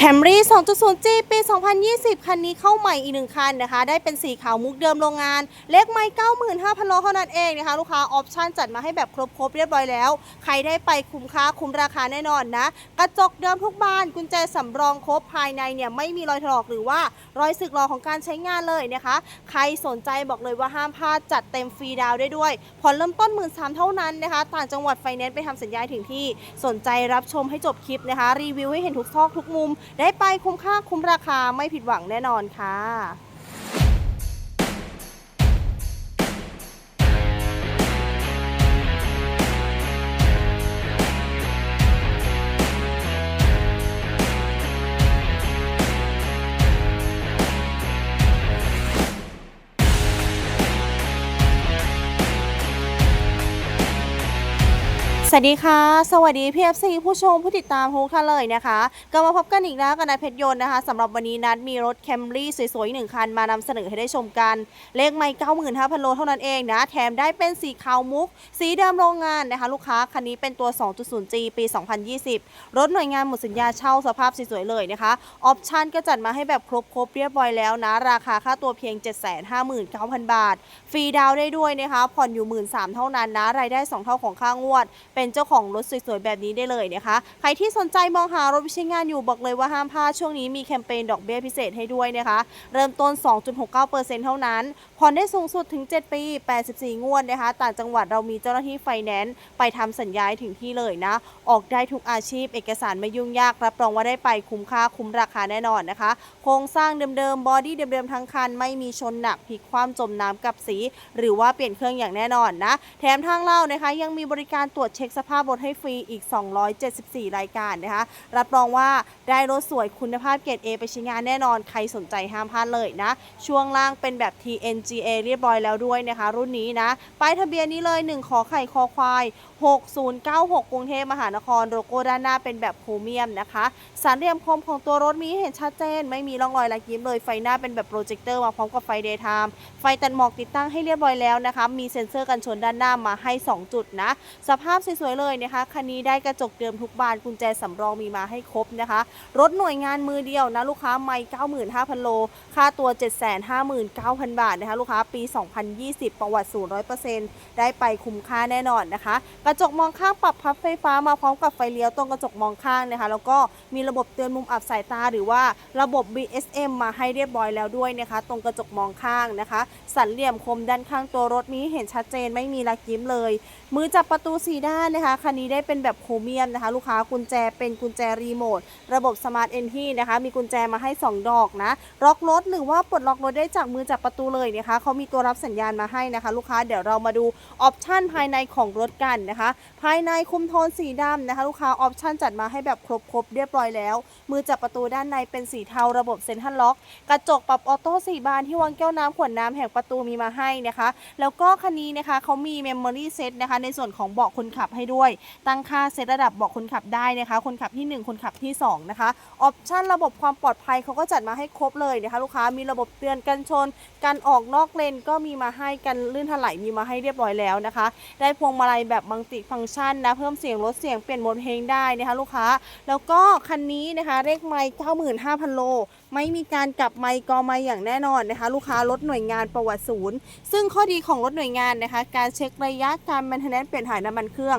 แคมรี 2.0G ปี 2020 คันนี้เข้าใหม่อีกหนึ่งคันนะคะ ได้เป็นสีขาวมุกเดิมโรงงาน เลขไม่95,000โลเท่านั้นเองนะคะ ลูกค้าออปชั่นจัดมาให้แบบครบๆ เรียบร้อยแล้ว ใครได้ไปคุ้มค่าคุ้มราคาแน่นอนนะ กระจกเดิมทุกบาน กุญแจสำรองครบภายในเนี่ยไม่มีรอยถลอกหรือว่ารอยสึกหรอของการใช้งานเลยนะคะ ใครสนใจบอกเลยว่าห้ามพลาดจัดเต็มฟรีดาวได้ด้วยผ่อนเริ่มต้น 1 3ื่นเท่านั้นนะคะ ต่างจังหวัดไฟแนนซ์ไปทำสัญญาถึงที่สนใจรับชมให้จบคลิปนะคะ รีวิวให้เห็นทุกซอกทุกมุมได้ไปคุ้มค่าคุ้มราคาไม่ผิดหวังแน่นอนค่ะ สวัสดีค่ะ สวัสดีพีเอฟซีผู้ชมผู้ติดตามทุกท่านเลยนะคะกลับมาพบกันอีกแล้วกับนายเพชรยนต์นะคะสำหรับวันนี้นัดมีรถแคมรี่สวยๆหนึ่งคันมานำเสนอให้ได้ชมกัน เลขไม่95,000โลเท่านั้นเองนะ แถมได้เป็นสีขาวมุก สีเดิมโรงงานนะคะ ลูกค้าคันนี้เป็นตัว 2.0G ปี 2020 รถหน่วยงานหมดสัญญาเช่าสภาพสวยๆเลยนะคะออปชั่นก็จัดมาให้แบบครบๆเรียบร้อยแล้วนะ ราคาค่าตัวเพียง 759,000 บาท ฟรีดาวน์ได้ด้วยนะคะผ่อนอยู่ 13,000เท่านั้นนะรายได้ 2 เท่าของค่างวดเป็นเจ้าของรถสวยๆแบบนี้ได้เลยนะคะ ใครที่สนใจมองหารถวิใช้งานอยู่บอกเลยว่าห้ามพลาดช่วงนี้มีแคมเปญดอกเบี้ยพิเศษให้ด้วยนะคะ เริ่มต้น 2.69%เท่านั้นผ่อนได้สูงสุดถึง 7 ปี 84 งวดนะคะ ต่างจังหวัดเรามีเจ้าหน้าที่ไฟแนนซ์ไปทำสัญญาถึงที่เลยนะ ออกได้ทุกอาชีพ เอกสารไม่ยุ่งยาก รับรองว่าได้ไปคุ้มค่าคุ้มราคาแน่นอนนะคะ โครงสร้างเดิมๆบอดี้เดิมๆทั้งคัน ไม่มีชนหนักพลิกคว่ำจมน้ำกับสี หรือว่าเปลี่ยนเครื่องอย่างแน่นอนนะ แถมทางเล่านะคะ ยังมีบริการตรวจเช็คสภาพรถให้ฟรีอีก 274 รายการนะคะ รับรองว่าได้รถสวยคุณภาพเกรด A ไปใช้งานแน่นอน ใครสนใจห้ามพลาดเลยนะ ช่วงล่างเป็นแบบ TNGA เรียบร้อยแล้วด้วยนะคะ รุ่นนี้นะป้ายทะเบียนนี้เลย 1 ขอไข่คอควาย 6096 กรุงเทพมหานครโลโก้ด้านหน้าเป็นแบบพรีเมียมนะคะ สารเหลี่ยมคมของตัวรถมีเห็นชัดเจน ไม่มีร่องรอยลายยิ้มเลยไฟหน้าเป็นแบบโปรเจคเตอร์มาพร้อมกับไฟเดย์ไทม์ไฟตัดหมอกติดตั้งให้เรียบร้อยแล้วนะคะมีเซ็นเซอร์กันชนด้านหน้ามาให้ 2 จุดนะสภาพสสวยๆเลยนะคะคันนี้ได้กระจกเดิมทุกบานกุญแจสำรองมีมาให้ครบนะคะ รถหน่วยงานมือเดียวนะลูกค้าไม่95,000 โล ค่าตัว 759,000 บาทนะคะลูกค้าปี 2020 ประวัติศูนย์100%ได้ไปคุ้มค่าแน่นอนนะคะ กระจกมองข้างปรับพับไฟฟ้ามาพร้อมกับไฟเลี้ยวตรงกระจกมองข้างนะคะ แล้วก็มีระบบเตือนมุมอับสายตาหรือว่าระบบ BSM มาให้เรียบร้อยแล้วด้วยนะคะ ตรงกระจกมองข้างนะคะ สันเหลี่ยมคมด้านข้างตัวรถนี้เห็นชัดเจนไม่มีรอยยิ้มเลย มือจับประตูสีด้านนะคะคันนี้ได้เป็นแบบโครเมียมนะคะ ลูกค้ากุญแจเป็นกุญแจรีโมทระบบสมาร์ทเอนทีนะคะ มีกุญแจมาให้ 2 ดอกนะล็อกรถหรือว่าปลดล็อกรถได้จากมือจับประตูเลยนะคะเขามีตัวรับสัญญาณมาให้นะคะ ลูกค้าเดี๋ยวเรามาดูออปชันภายในของรถกันนะคะ ภายในคุมโทนสีดำนะคะ ลูกค้าออปชันจัดมาให้แบบครบๆเรียบร้อยแล้ว มือจับประตูด้านในเป็นสีเทาระบบเซ็นทรัลล็อก กระจกปรับออโต้สี่บานที่วางแก้วน้ำขวดน้ำแห่งประตูมีมาให้นะคะ แล้วก็คันนี้นะคะเขามี Memory Set นะคะในส่วนของเบาะคนขับให้ด้วย ตั้งค่าเซตระดับบาะคนขับได้นะคะ คนขับที่ 1 คนขับที่ 2 นะคะ ออปชั่นระบบความปลอดภัยเขาก็จัดมาให้ครบเลยนะคะ ลูกค้ามีระบบเตือนกันชน การออกนอกเลนก็มีมาให้กันลื่นถลายมีมาให้เรียบร้อยแล้วนะคะ ได้พวงมาลัยแบบมัลติฟังก์ชันนะเพิ่มเสียงลดเสียงเปลี่ยนโหมดเพลงได้นะคะ ลูกค้า แล้วก็คันนี้นะคะเลขไมค์95,000 โล ไม่มีการกลับไมค์กอไมค์อย่างแน่นอนนะคะ ลูกค้ารถหน่วยงานประวัติศูนย์ ซึ่งข้อดีของรถหน่วยงานนะคะ การเช็คระยะการแมนเทนแนนเปลี่ยนถ่ายน้ำมันเครื่อง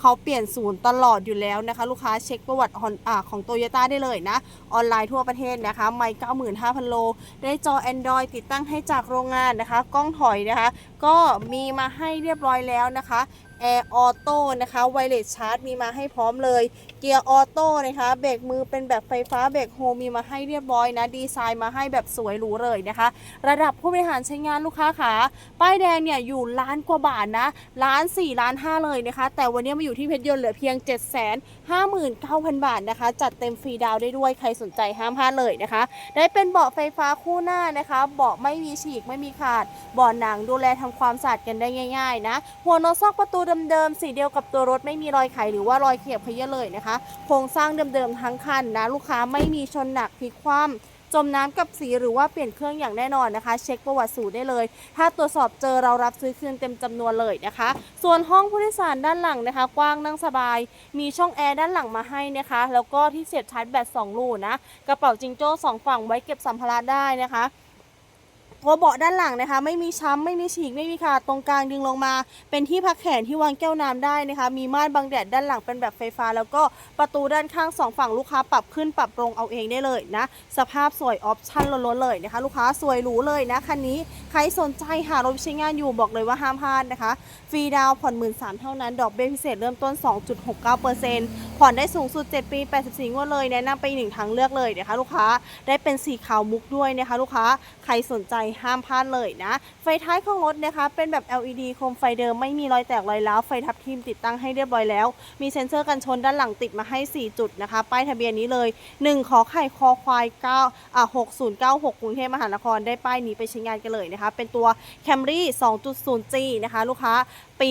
เขาเปลี่ยนศูนย์ตลอดอยู่แล้วนะคะ ลูกค้าเช็คประวัติของอาของโตโยต้าได้เลยนะ ออนไลน์ทั่วประเทศนะคะ ไม่95,000 โล ได้จอ Android ติดตั้งให้จากโรงงานนะคะ กล้องถอยนะคะ ก็มีมาให้เรียบร้อยแล้วนะคะแอร์ออโต้นะคะไวเลสชาร์จมีมาให้พร้อมเลย เกียร์ออโต้นะคะเบรกมือเป็นแบบไฟฟ้าเบรกโฮมีมาให้เรียบร้อยนะ ดีไซน์มาให้แบบสวยหรูเลยนะคะ ระดับผู้บริหารใช้งานลูกค้าขาป้ายแดงเนี่ยอยู่ล้านกว่าบาทนะล้าน4ล้าน5เลยนะคะ แต่วันนี้มาอยู่อยู่ที่เพชรยนต์เหลือเพียง 7 5 9 0 0 0 บาทนะคะ จัดเต็มฟรีดาวได้ด้วยใครสนใจห้ามพลาดเลยนะคะ ได้เป็นเบาะไฟฟ้าคู่หน้านะคะ เบาะไม่มีฉีกไม่มีขาดเบาะหนังดูแลทำความสะอาดกันได้ง่าย ๆ นะ หัวนตซอกประตูเดิมๆสีเดียวกับตัวรถไม่มีรอยไขหรือว่ารอยเขียบขยะเลยนะคะ โครงสร้างเดิมๆทั้งคันนะ ลูกค้าไม่มีชนหนักพลิกคว่ำ จมน้ำกับสีหรือว่าเปลี่ยนเครื่องอย่างแน่นอนนะคะ เช็คประวัติสูตรได้เลย ถ้าตรวจสอบเจอเรารับซื้อคืนเต็มจำนวนเลยนะคะ ส่วนห้องผู้โดยสารด้านหลังนะคะ กว้างนั่งสบาย มีช่องแอร์ด้านหลังมาให้นะคะ แล้วก็ที่เสียบชาร์จแบต2ลูนะกระเป๋าจิงโจ้สองฝั่งไว้เก็บสัมภาระได้นะคะ ตัวเบาะด้านหลังนะคะ ไม่มีช้ำไม่มีฉีกไม่มีขาดตรงกลางดึงลงมา เป็นที่พักแขนที่วางแก้วน้ำได้นะคะ มีม่านบังแดดด้านหลังเป็นแบบไฟฟ้า แล้วก็ประตูด้านข้างสองฝั่งลูกค้าปรับขึ้นปรับลงเอาเองได้เลยนะ สภาพสวยออปชั่นล้นๆเลยนะคะ ลูกค้าสวยหรูเลยนะคันนี้ใครสนใจหารถใช้งานอยู่บอกเลยว่าห้ามพลาดนะคะ ฟรีดาวผ่อนหมื่นสามเท่านั้นดอกเบี้ยพิเศษเริ่มต้น 2.69% ผ่อนได้สูงสุด 7 ปี 84 งวดเลยแนะนำไปอีกหนึ่งทางเลือกเลยนะคะลูกค้าได้เป็นสีขาวมุกด้วยนะคะลูกค้าใครสนใจห้ามพลาดเลยนะ ไฟท้ายของรถนะคะเป็นแบบ LED โคมไฟเดิมไม่มีรอยแตกรอยร้าวไฟทับทิมติดตั้งให้เรียบร้อยแล้ว มีเซ็นเซอร์กันชนด้านหลังติดมาให้ 4 จุดนะคะ ป้ายทะเบียนนี้เลย 1 ขอไข่คอควาย9อะ6096 กรุงเทพมหานครได้ป้ายนี้ไปใช้งานกันเลยนะคะ เป็นตัว Camry 2.0G นะคะลูกค้า ปี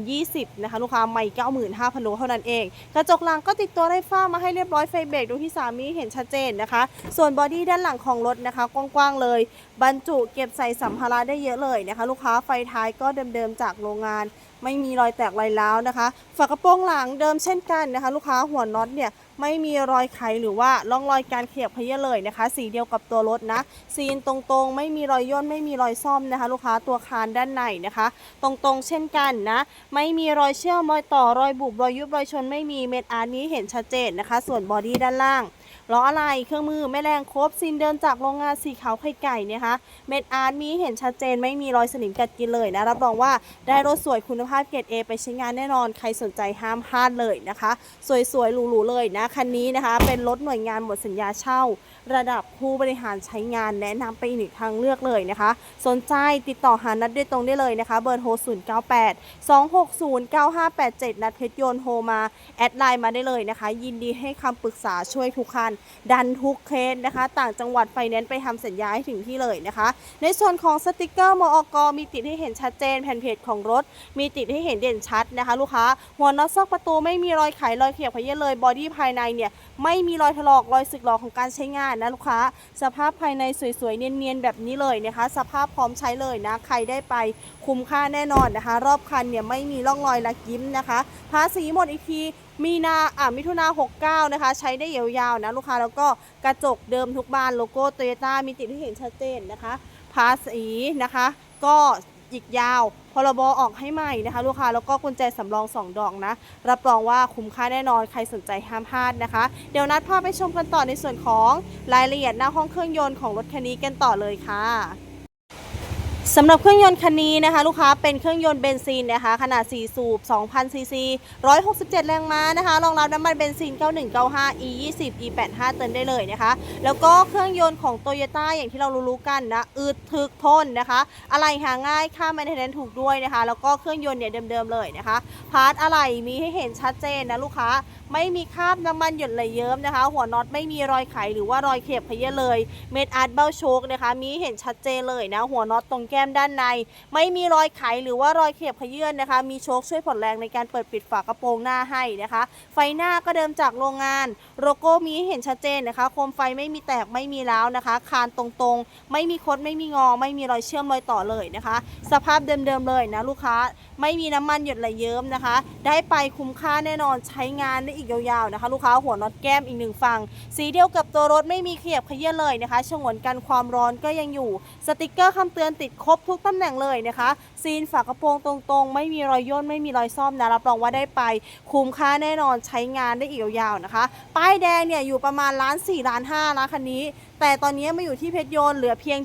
2020 นะคะลูกค้าใหม่95,000 โลเท่านั้นเอง กระจกหลังก็ติดตัวได้ฟ้ามาให้เรียบร้อยไฟเบรกดูที่สามีเห็นชัดเจนนะคะ ส่วนบอดี้ด้านหลังของรถนะคะ กว้างๆเลย บรรจุเก็บใส่สัมภาระได้เยอะเลยนะคะ ลูกค้าไฟท้ายก็เดิมๆจากโรงงาน ไม่มีรอยแตกรอยร้าวนะคะ ฝากระโปรงหลังเดิมเช่นกันนะคะ ลูกค้าหัวน็อตเนี่ย ไม่มีรอยไขหรือว่าร่องรอยการเขียบขยี้เลยนะคะ สีเดียวกับตัวรถนะซีนตรงๆ ไม่มีรอยย่นไม่มีรอยซ่อมนะคะ ลูกค้าตัวคานด้านในนะคะ ตรงๆ เช่นกันนะไม่มีรอยเชื่อมรอยต่อรอยบุบรอยยุบรอยชนไม่มีเม็ดอาร์นี้เห็นชัดเจนนะคะ ส่วนบอดี้ด้านล่าง ล้ออะไรเครื่องมือแม่แรงครบซินเดินจากโรงงานสีขาวไข่ไก่นะคะเม็ดอาร์ตมีเห็นชัดเจนไม่มีรอยสนิมกัดกินเลยนะรับรองว่าได้รถสวยคุณภาพเกรด A ไปใช้งานแน่นอนใครสนใจห้ามพลาดเลยนะคะ สวยๆหรูๆเลยนะคันนี้นะคะ เป็นรถหน่วยงานหมดสัญญาเช่า ระดับผู้บริหารใช้งานแนะนำไปอีกหนึ่งทางเลือกเลยนะคะ สนใจติดต่อหานัดด้วยตรงได้เลยนะคะ เบอร์โทร 098 260 9587 นัดเพชรโยนโทรมา แอดไลน์มาได้เลยนะคะ ยินดีให้คำปรึกษาช่วยทุกคัน ดันทุกเคสนะคะ ต่างจังหวัดไฟแนนซ์ไปทำสัญญาให้ถึงที่เลยนะคะ ในส่วนของสติกเกอร์มอกมีติดให้เห็นชัดเจน แผ่นเพจของรถ มีติดให้เห็นเด่นชัดนะคะ ลูกค้า หัวน็อตซอกประตูไม่มีรอยไขรอยเขียบขยี้เลยบอดี้ภายในเนี่ยไม่มีรอยถลอกรอยสึกหรอของการใช้งานนะลูกค้า สภาพภายในสวยๆ เนียนๆ แบบนี้เลยนะคะ สภาพพร้อมใช้เลยนะ ใครได้ไปคุ้มค่าแน่นอนนะคะ รอบคันเนี่ยไม่มีร่องรอยลักยิ้มนะคะภาษีหมดอีกทีมีนาอ่ามิถุนา69 นะคะ ใช้ได้ยาวๆนะลูกค้าแล้วก็กระจกเดิมทุกบานโลโก้โตโยต้ามีติดให้เห็นชัดเจนนะคะ ภาษีนะคะ ก็ อีกยาว พรบออกให้ใหม่นะคะลูกค้า แล้วก็กุญแจสำรอง 2 ดอกนะ รับรองว่าคุ้มค่าแน่นอน ใครสนใจห้ามพลาดนะคะ เดี๋ยวนัดพาไปชมกันต่อในส่วนของรายละเอียดหน้าห้องเครื่องยนต์ของรถคันนี้กันต่อเลยค่ะ สำหรับเครื่องยนต์คันนี้นะคะ ลูกค้าเป็นเครื่องยนต์เบนซินนะคะ ขนาด 4 สูบ 2,000 ซีซี 167 แรงม้านะคะ รองรับน้ำมันเบนซิน 9195 e 20 e 85เติมได้เลยนะคะ แล้วก็เครื่องยนต์ของโตโยต้าอย่างที่เรารู้ๆกันนะอึดถึกทนนะคะ อะไรหาง่าย ค่าแมนเทนแนนถูกด้วยนะคะ แล้วก็เครื่องยนต์เนี่ยเดิมๆเลยนะคะ พาร์ทอะไรมีให้เห็นชัดเจนนะลูกค้าไม่มีคราบน้ำมันหยดไหลเยิ้มนะคะ หัวน็อตไม่มีรอยไขหรือว่ารอยเขียบขยี้เลย เม็ดอาร์ตเบ้าโชคนะคะ มีเห็นชัดเจนเลยนะ หัวน็อตตรงแก้มด้านใน ไม่มีรอยไขหรือว่ารอยเขียบขยื่นนะคะ มีโชคช่วยผ่อนแรงในการเปิดปิดฝากระโปรงหน้าให้นะคะ ไฟหน้าก็เดิมจากโรงงาน โลโก้มีเห็นชัดเจนนะคะ โคมไฟไม่มีแตกไม่มีร้าวนะคะ คานตรงๆ ไม่มีคดไม่มีงอ ไม่มีรอยเชื่อมรอยต่อเลยนะคะ สภาพเดิมๆเลยนะลูกค้า ไม่มีน้ำมันหยดไหลเยิ้มนะคะ ได้ไปคุ้มค่าแน่นอนใช้งานได้อีกยาวๆนะคะ ลูกค้าหัวน็อตแก้มอีกหนึ่งฝั่งสีเดียวกับตัวรถไม่มีเขียบขยี้เลยนะคะฉงนกันความร้อนก็ยังอยู่สติกเกอร์คำเตือนติดครบทุกตำแหน่งเลยนะคะ ซีนฝากระโปรงตรงๆ ไม่มีรอยย่นไม่มีรอยซ่อมนะรับรองว่าได้ไป คุ้มค่าแน่นอนใช้งานได้อีกยาวๆนะคะ ป้ายแดงเนี่ยอยู่ประมาณล้านสี่ล้านห้านะคันนี้ แต่ตอนนี้มาอยู่ที่เพชรโยนเหลือเพียง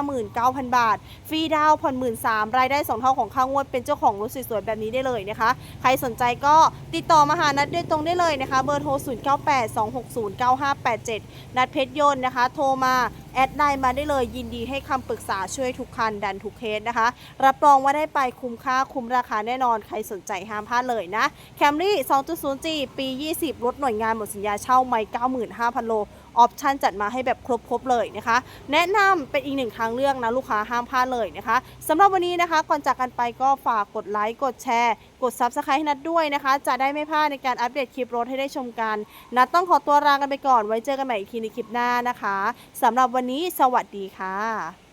759,000 บาท ฟรีดาวผ่อนหมื่นสามรายได้2เท่าของค่างวดเป็นเจ้าของรถสวยๆแบบนี้ได้เลยนะคะ ใครสนใจก็ติดต่อมาหานัดด้วยตรงได้เลยนะคะ เบอร์โทร 0982609587 นัดเพชรโยนนะคะ โทรมา แอดไลน์มาได้เลยยินดีให้คำปรึกษาช่วยทุกคันดันทุกเคสนะคะ รับรองว่าได้ไปคุ้มค่าคุ้มราคาแน่นอนใครสนใจห้ามพลาดเลยนะแคมรี่ 2.0G ปี 20 รถหน่วยงานหมดสัญญาเช่าไม่ 95,000 โล ออปชันจัดมาให้แบบครบๆเลยนะคะ แนะนำเป็นอีกหนึ่งทางเลือกนะลูกค้าห้ามพลาดเลยนะคะสำหรับวันนี้นะคะ ก่อนจากกันไปก็ฝากกดไลค์กดแชร์กด Subscribe ให้นัดด้วยนะคะ จะได้ไม่พลาดในการอัปเดตคลิปรถให้ได้ชมกัน นัดต้องขอตัวลากันไปก่อนไว้เจอกันใหม่อีกทีในคลิปหน้านะคะสำหรับวันนี้สวัสดีค่ะ